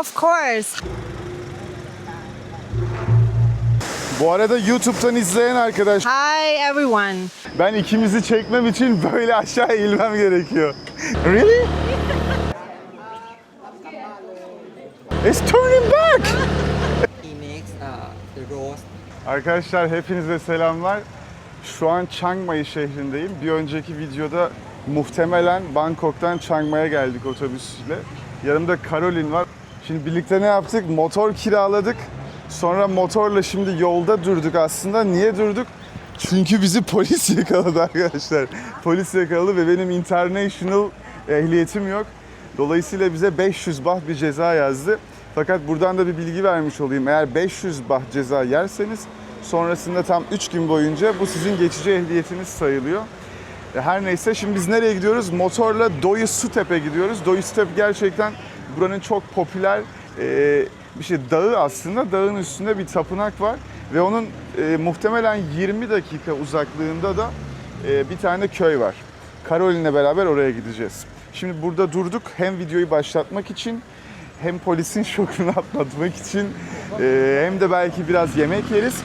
Of course. Bu arada YouTube'dan izleyen arkadaş, Hi everyone. ben ikimizi çekmem için böyle aşağı eğilmem gerekiyor. Really? It's turning back. He makes uh, the roast Arkadaşlar hepinize selamlar. Şu an Chiang Mai şehrindeyim. Bir önceki videoda muhtemelen Bangkok'tan Chiang Mai'ye geldik otobüsle. Yanımda Caroline var. Şimdi birlikte ne yaptık? Motor kiraladık. Sonra motorla şimdi yolda durduk aslında. Niye durduk? Çünkü bizi polis yakaladı arkadaşlar. Polis yakaladı ve benim international ehliyetim yok. Dolayısıyla bize 500 baht bir ceza yazdı. Fakat buradan da bir bilgi vermiş olayım. Eğer 500 baht ceza yerseniz sonrasında tam 3 gün boyunca bu sizin geçici ehliyetiniz sayılıyor. E, Her neyse şimdi biz nereye gidiyoruz? Motorla Doyu Sutepe gidiyoruz. Doyu Sutepe gerçekten buranın çok popüler e, bir şey dağı aslında. Dağın üstünde bir tapınak var ve onun e, muhtemelen 20 dakika uzaklığında da e, bir tane köy var. Caroline beraber oraya gideceğiz. Şimdi burada durduk hem videoyu başlatmak için hem polisin şokunu atlatmak için e, hem de belki biraz yemek yeriz.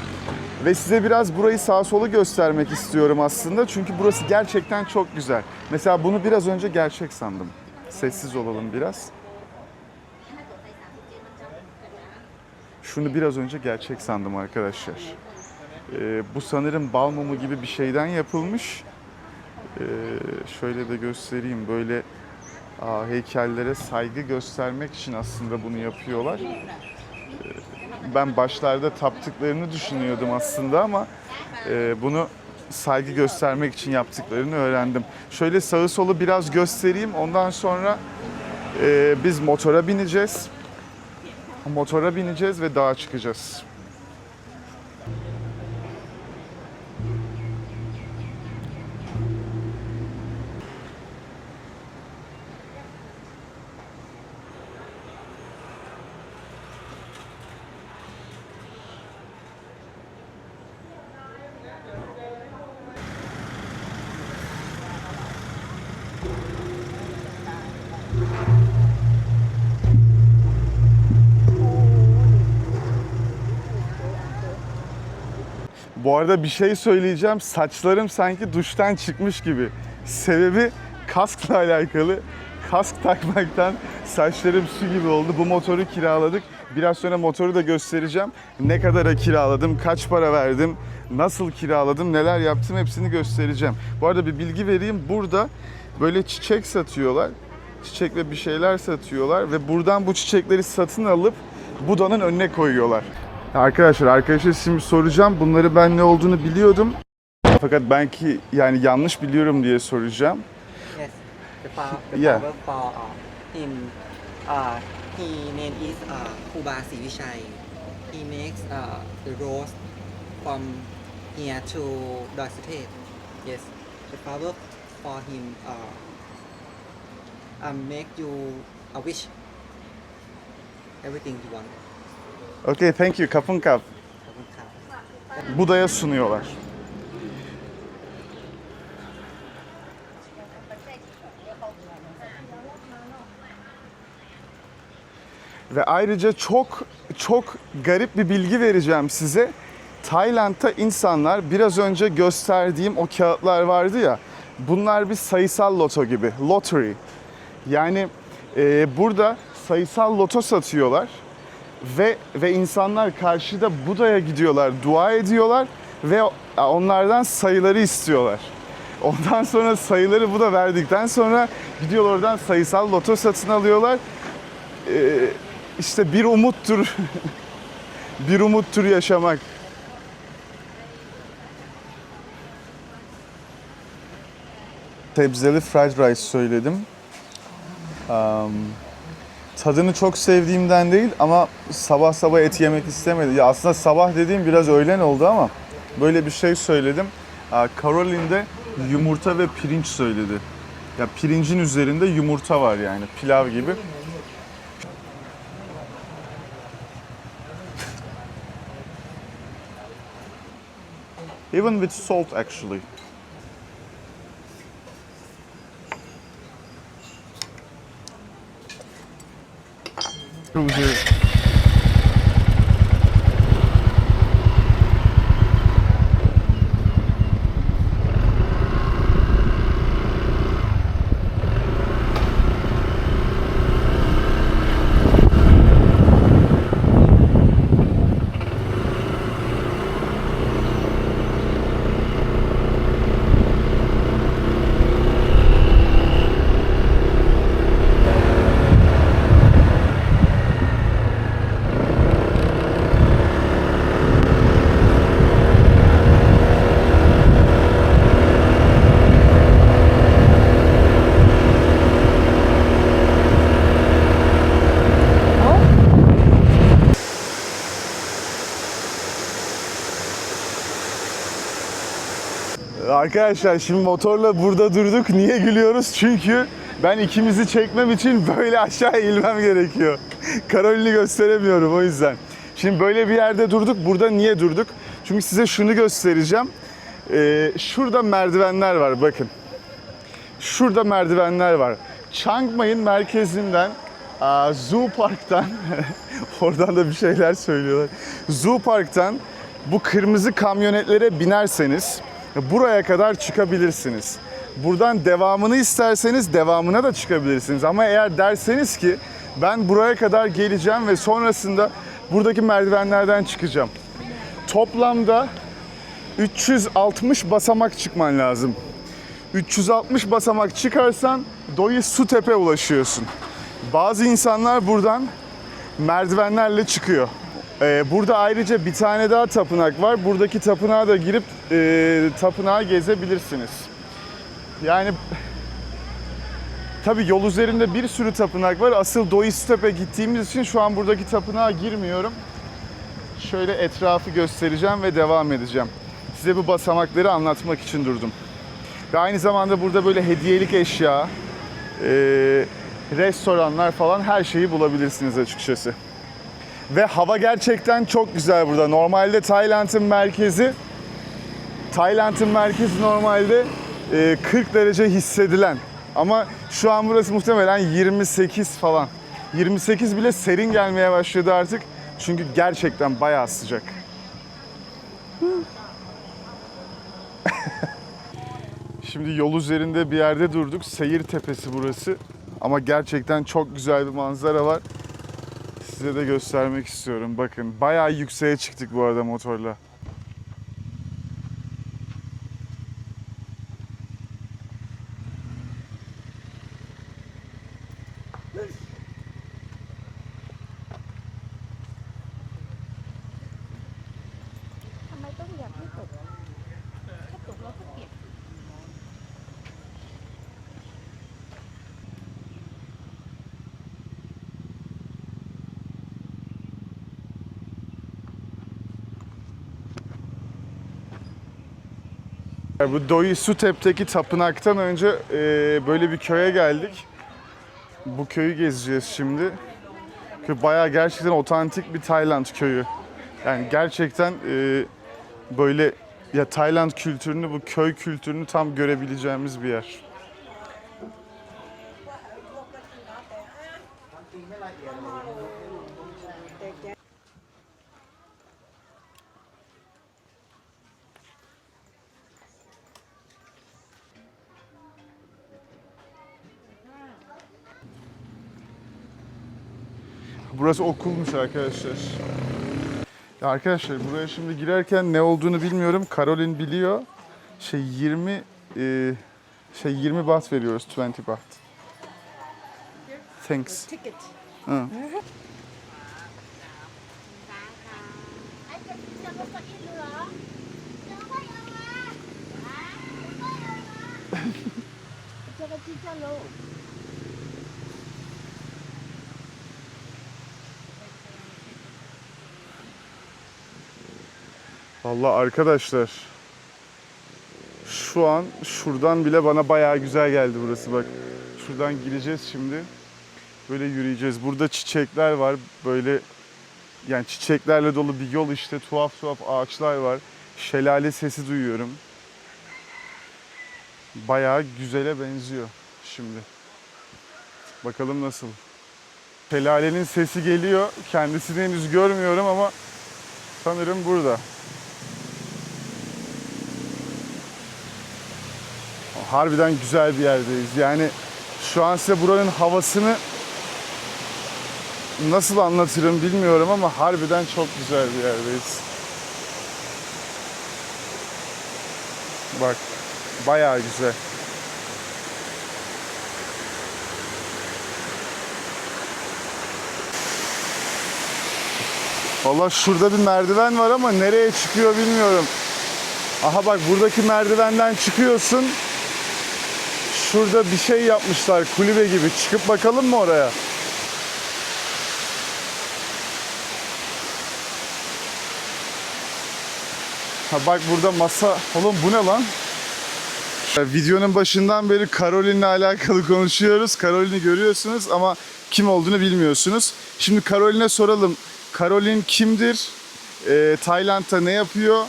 Ve size biraz burayı sağa solu göstermek istiyorum aslında. Çünkü burası gerçekten çok güzel. Mesela bunu biraz önce gerçek sandım. Sessiz olalım biraz. Şunu biraz önce gerçek sandım arkadaşlar. Ee, bu sanırım bal mumu gibi bir şeyden yapılmış. Ee, şöyle de göstereyim. Böyle aa, heykellere saygı göstermek için aslında bunu yapıyorlar ben başlarda taptıklarını düşünüyordum aslında ama e, bunu saygı göstermek için yaptıklarını öğrendim. Şöyle sağı solu biraz göstereyim. Ondan sonra e, biz motora bineceğiz. Motora bineceğiz ve dağa çıkacağız. Bu arada bir şey söyleyeceğim. Saçlarım sanki duştan çıkmış gibi. Sebebi kaskla alakalı. Kask takmaktan saçlarım su gibi oldu. Bu motoru kiraladık. Biraz sonra motoru da göstereceğim. Ne kadara kiraladım, kaç para verdim, nasıl kiraladım, neler yaptım hepsini göstereceğim. Bu arada bir bilgi vereyim. Burada böyle çiçek satıyorlar. Çiçek ve bir şeyler satıyorlar ve buradan bu çiçekleri satın alıp Buda'nın önüne koyuyorlar. Arkadaşlar arkadaşlar şimdi soracağım. Bunları ben ne olduğunu biliyordum. Fakat belki yani yanlış biliyorum diye soracağım. yes the power the Yeah. power for uh, him uh, he name is uh, Kuba Sivichai he makes uh, the roast from here to Doi Suthep yes the power for him uh, um, make you a wish everything you want Okay, thank you. Kapın kap. Buda'ya sunuyorlar. Ve ayrıca çok çok garip bir bilgi vereceğim size. Tayland'da insanlar biraz önce gösterdiğim o kağıtlar vardı ya. Bunlar bir sayısal loto gibi. Lottery. Yani e, burada sayısal loto satıyorlar ve ve insanlar karşıda Buda'ya gidiyorlar, dua ediyorlar ve onlardan sayıları istiyorlar. Ondan sonra sayıları Buda verdikten sonra gidiyorlar oradan sayısal loto satın alıyorlar. Ee, işte bir umuttur. bir umuttur yaşamak. Sebzeli fried rice söyledim. Um, tadını çok sevdiğimden değil ama sabah sabah et yemek istemedim. Ya aslında sabah dediğim biraz öğlen oldu ama böyle bir şey söyledim. Caroline de yumurta ve pirinç söyledi. Ya pirincin üzerinde yumurta var yani pilav gibi. Even with salt actually. cruiser. Arkadaşlar şimdi motorla burada durduk. Niye gülüyoruz? Çünkü ben ikimizi çekmem için böyle aşağı eğilmem gerekiyor. Karolin'i gösteremiyorum o yüzden. Şimdi böyle bir yerde durduk. Burada niye durduk? Çünkü size şunu göstereceğim. Ee, şurada merdivenler var bakın. Şurada merdivenler var. Chiang Mai'nin merkezinden Zoo Park'tan oradan da bir şeyler söylüyorlar. Zoo Park'tan bu kırmızı kamyonetlere binerseniz buraya kadar çıkabilirsiniz. Buradan devamını isterseniz devamına da çıkabilirsiniz. Ama eğer derseniz ki ben buraya kadar geleceğim ve sonrasında buradaki merdivenlerden çıkacağım. Toplamda 360 basamak çıkman lazım. 360 basamak çıkarsan Doi Su Tepe ulaşıyorsun. Bazı insanlar buradan merdivenlerle çıkıyor. Ee, burada ayrıca bir tane daha tapınak var. Buradaki tapınağa da girip e, tapınağı gezebilirsiniz. Yani tabii yol üzerinde bir sürü tapınak var. Asıl Doi Su Tepe gittiğimiz için şu an buradaki tapınağa girmiyorum. Şöyle etrafı göstereceğim ve devam edeceğim. Size bu basamakları anlatmak için durdum. Ve aynı zamanda burada böyle hediyelik eşya, e, restoranlar falan her şeyi bulabilirsiniz açıkçası. Ve hava gerçekten çok güzel burada. Normalde Tayland'ın merkezi, Tayland'ın merkezi normalde e, 40 derece hissedilen. Ama şu an burası muhtemelen 28 falan. 28 bile serin gelmeye başladı artık. Çünkü gerçekten bayağı sıcak. Şimdi yol üzerinde bir yerde durduk. Seyir Tepesi burası. Ama gerçekten çok güzel bir manzara var. Size de göstermek istiyorum. Bakın bayağı yükseğe çıktık bu arada motorla. ท Bu Doi Sutep'teki tapınaktan önce e, böyle bir köye geldik. Bu köyü gezeceğiz şimdi. Köy bayağı gerçekten otantik bir Tayland köyü. Yani gerçekten e, böyle ya Tayland kültürünü, bu köy kültürünü tam görebileceğimiz bir yer. Burası okulmuş arkadaşlar. Ya arkadaşlar buraya şimdi girerken ne olduğunu bilmiyorum. Karolin biliyor. Şey 20 e, şey 20 baht veriyoruz 20 baht. Thanks. ticket Hı. Vallahi arkadaşlar şu an şuradan bile bana bayağı güzel geldi burası bak. Şuradan gireceğiz şimdi. Böyle yürüyeceğiz. Burada çiçekler var. Böyle yani çiçeklerle dolu bir yol işte. Tuhaf tuhaf ağaçlar var. Şelale sesi duyuyorum. Bayağı güzele benziyor şimdi. Bakalım nasıl. Şelalenin sesi geliyor. Kendisini henüz görmüyorum ama sanırım burada. Harbiden güzel bir yerdeyiz. Yani şu an size buranın havasını nasıl anlatırım bilmiyorum ama harbiden çok güzel bir yerdeyiz. Bak bayağı güzel. Valla şurada bir merdiven var ama nereye çıkıyor bilmiyorum. Aha bak buradaki merdivenden çıkıyorsun. Şurada bir şey yapmışlar kulübe gibi. Çıkıp bakalım mı oraya? Ha bak burada masa. Oğlum bu ne lan? Videonun başından beri Carolin'le alakalı konuşuyoruz. Carolin'i görüyorsunuz ama kim olduğunu bilmiyorsunuz. Şimdi Carolin'e soralım. Carolin kimdir? Ee, Tayland'da ne yapıyor?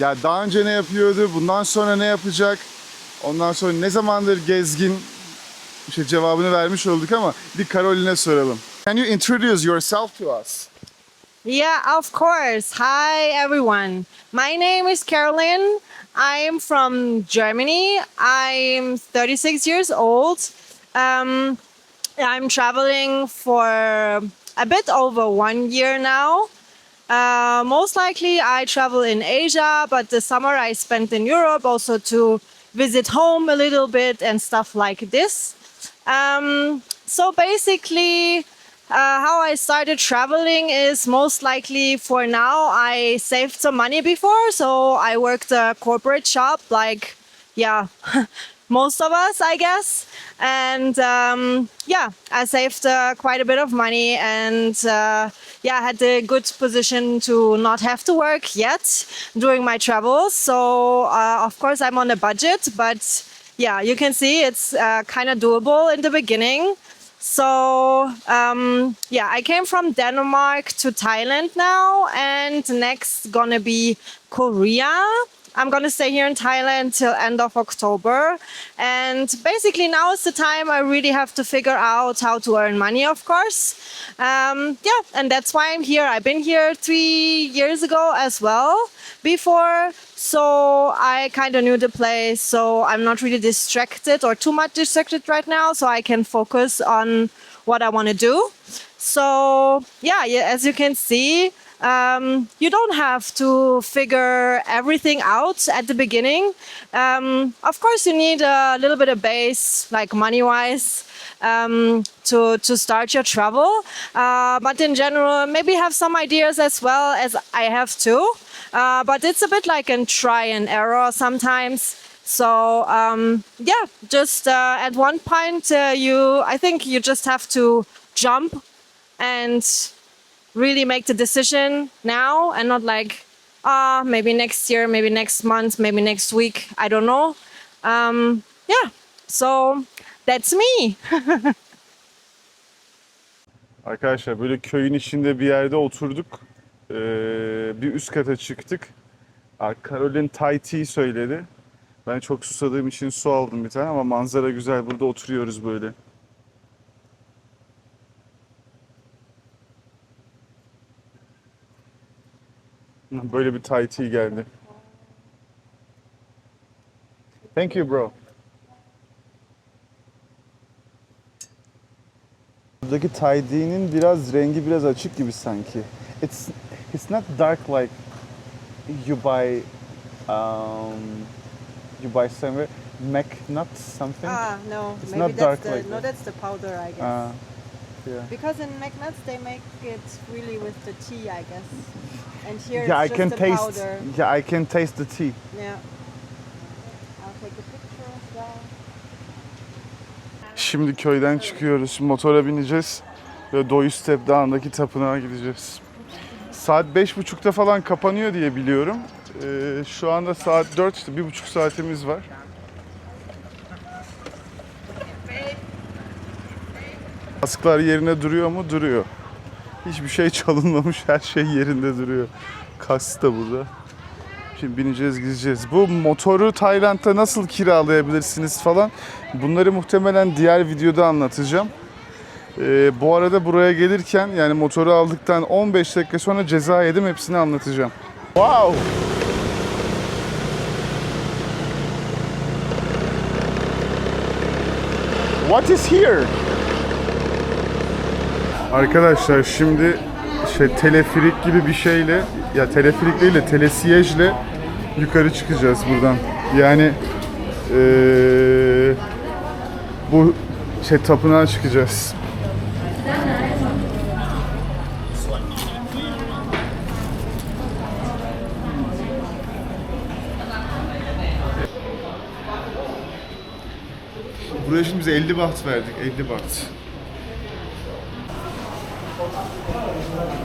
Ya daha önce ne yapıyordu? Bundan sonra ne yapacak? Ondan sonra ne zamandır gezgin? İşte cevabını vermiş olduk ama bir Carolin'e soralım. Can you introduce yourself to us? Yeah, of course. Hi, everyone. My name is Carolyn. I'm from Germany. I'm 36 years old. Um, I'm traveling for a bit over one year now. Uh, most likely, I travel in Asia, but the summer I spent in Europe also to visit home a little bit and stuff like this. Um, so basically, uh, how I started traveling is most likely for now. I saved some money before, so I worked a corporate job, like, yeah, most of us, I guess. And um, yeah, I saved uh, quite a bit of money and uh, yeah, I had the good position to not have to work yet during my travels. So, uh, of course, I'm on a budget, but yeah, you can see it's uh, kind of doable in the beginning. So um, yeah, I came from Denmark to Thailand now, and next gonna be Korea. I'm gonna stay here in Thailand till end of October, and basically now is the time I really have to figure out how to earn money, of course. Um, yeah, and that's why I'm here. I've been here three years ago as well before, so I kind of knew the place. So I'm not really distracted or too much distracted right now, so I can focus on what I want to do. So yeah, as you can see, um, you don't have to figure everything out at the beginning. Um, of course, you need a little bit of base, like money wise, um, to to start your travel. Uh, but in general, maybe have some ideas as well as I have too. Uh, but it's a bit like a try and error sometimes. So um, yeah, just uh, at one point, uh, you I think you just have to jump and really make the decision now and not like ah maybe next year maybe next month maybe next week i don't know um yeah so that's me Arkadaşlar böyle köyün içinde bir yerde oturduk. Ee, bir üst kata çıktık. Caroline Thai tea söyledi. Ben çok susadığım için su aldım bir tane ama manzara güzel. Burada oturuyoruz böyle. Böyle bir Thai tea geldi. Thank you bro. Buradaki Thai tea'nin biraz rengi biraz açık gibi sanki. It's it's not dark like you buy um, you buy somewhere McNut something. Ah, no It's maybe not that's dark the- like no, that. that's the powder i Uh, yeah. because in McNuts they make it really with the tea i guess and here Yeah, I can taste. Yeah, I can taste the tea. yeah i'll take a picture as well Şimdi köyden çıkıyoruz. Motora bineceğiz. Ve Doyu Step Dağı'ndaki tapınağa gideceğiz. Saat beş buçukta falan kapanıyor diye biliyorum. Ee, şu anda saat 4 işte bir buçuk saatimiz var. Kasklar yerine duruyor mu? Duruyor. Hiçbir şey çalınmamış, her şey yerinde duruyor. Kask da burada. Şimdi bineceğiz, gideceğiz. Bu motoru Tayland'da nasıl kiralayabilirsiniz falan. Bunları muhtemelen diğer videoda anlatacağım. Ee, bu arada buraya gelirken yani motoru aldıktan 15 dakika sonra ceza yedim hepsini anlatacağım. Wow! What is here? Arkadaşlar şimdi şey teleferik gibi bir şeyle ya teleferik değil de telesiyejle yukarı çıkacağız buradan. Yani eee, bu şey tapınağa çıkacağız. Buraya şimdi biz 50 baht verdik. 50 baht. Thank you.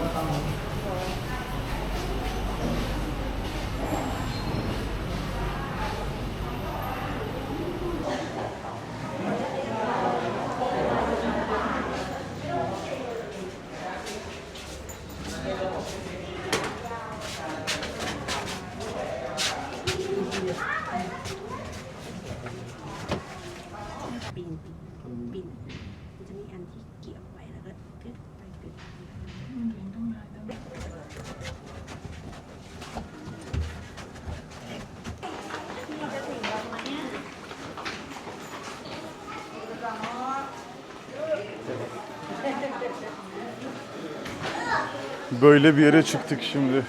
Böyle bir yere çıktık şimdi.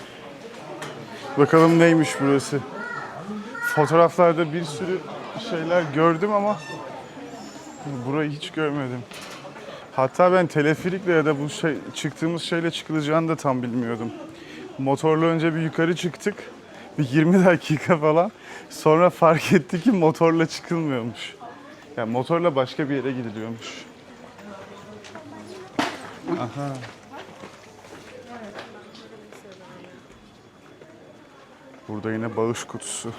Bakalım neymiş burası. Fotoğraflarda bir sürü şeyler gördüm ama burayı hiç görmedim. Hatta ben teleferikle ya da bu şey çıktığımız şeyle çıkılacağını da tam bilmiyordum. Motorla önce bir yukarı çıktık. Bir 20 dakika falan. Sonra fark ettik ki motorla çıkılmıyormuş. Yani motorla başka bir yere gidiliyormuş. Aha. Burada yine bağış kutusu.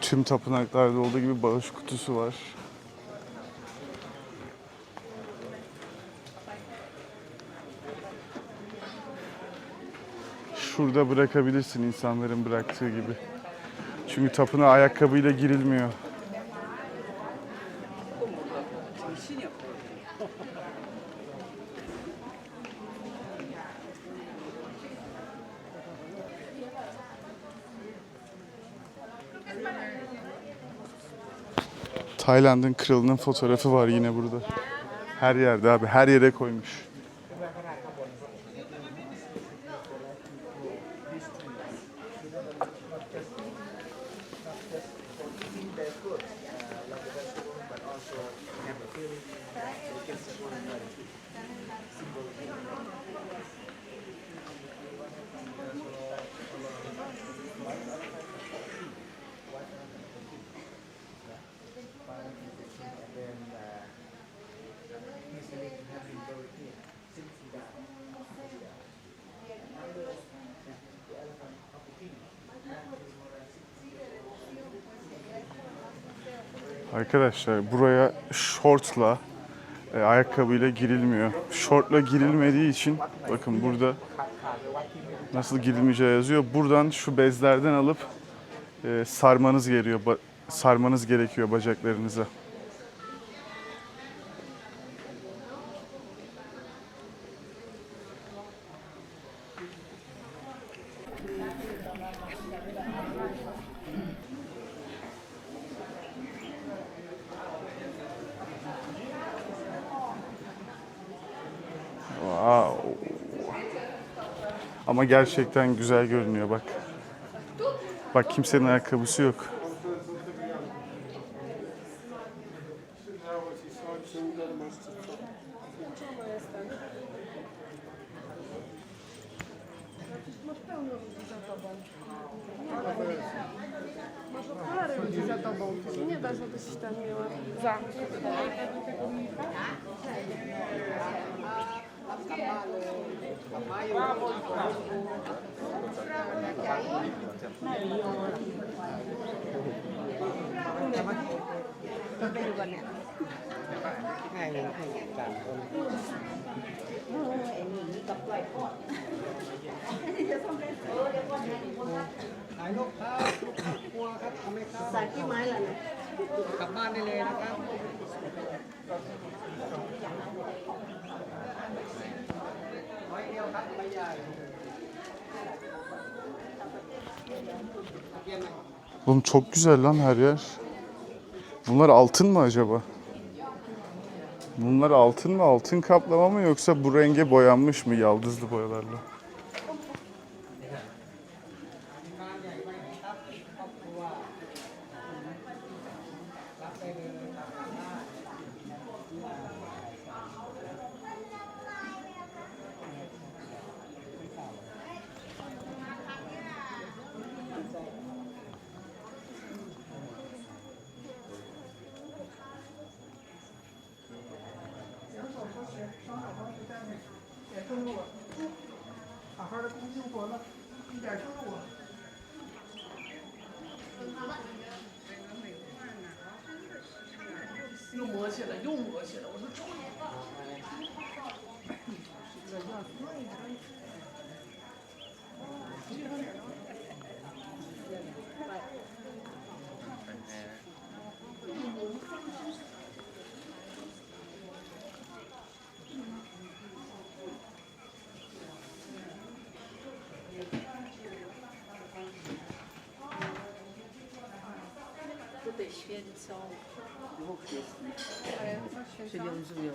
Tüm tapınaklarda olduğu gibi bağış kutusu var. Şurada bırakabilirsin insanların bıraktığı gibi. Çünkü tapınağa ayakkabıyla girilmiyor. Tayland'ın kralının fotoğrafı var yine burada. Her yerde abi, her yere koymuş. Arkadaşlar buraya şortla, e, ayakkabıyla girilmiyor. Şortla girilmediği için bakın burada nasıl girilmeyeceği yazıyor. Buradan şu bezlerden alıp e, sarmanız gerekiyor. ba- sarmanız gerekiyor bacaklarınıza. Ama gerçekten güzel görünüyor bak. Bak kimsenin ayakkabısı yok. za รับกลับบ้านี่ยง่าบมายู่จะเป็นวันเนี่ยให้เงินให้สามคนไอ้นี่กับกล้วยทอดขายลูกค้าลูกครัวครับทำให้ข้าวใส่ที่ไม้ละเนี่ยกลับบ้านได้เลยนะครับ Oğlum çok güzel lan her yer. Bunlar altın mı acaba? Bunlar altın mı? Altın kaplama mı yoksa bu renge boyanmış mı yaldızlı boyalarla? 写的，用我写的，我说中。得宣召。Dwóch jest, przywiązują.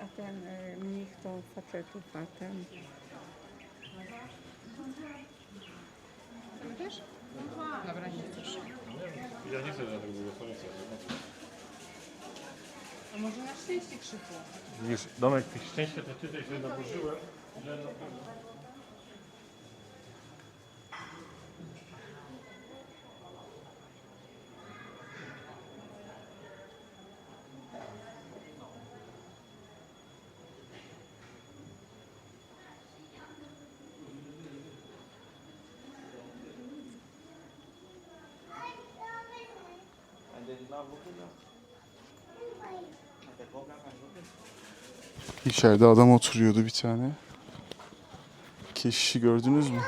A ten y, mnich to facetów, a ten Ja nie chcę żadnego błogosławieństwa. A może na szczęście krzykło? Wiesz, domek tych szczęścia to tutaj sobie naburzyłem, że no, İçeride adam oturuyordu bir tane. Keşişi gördünüz mü?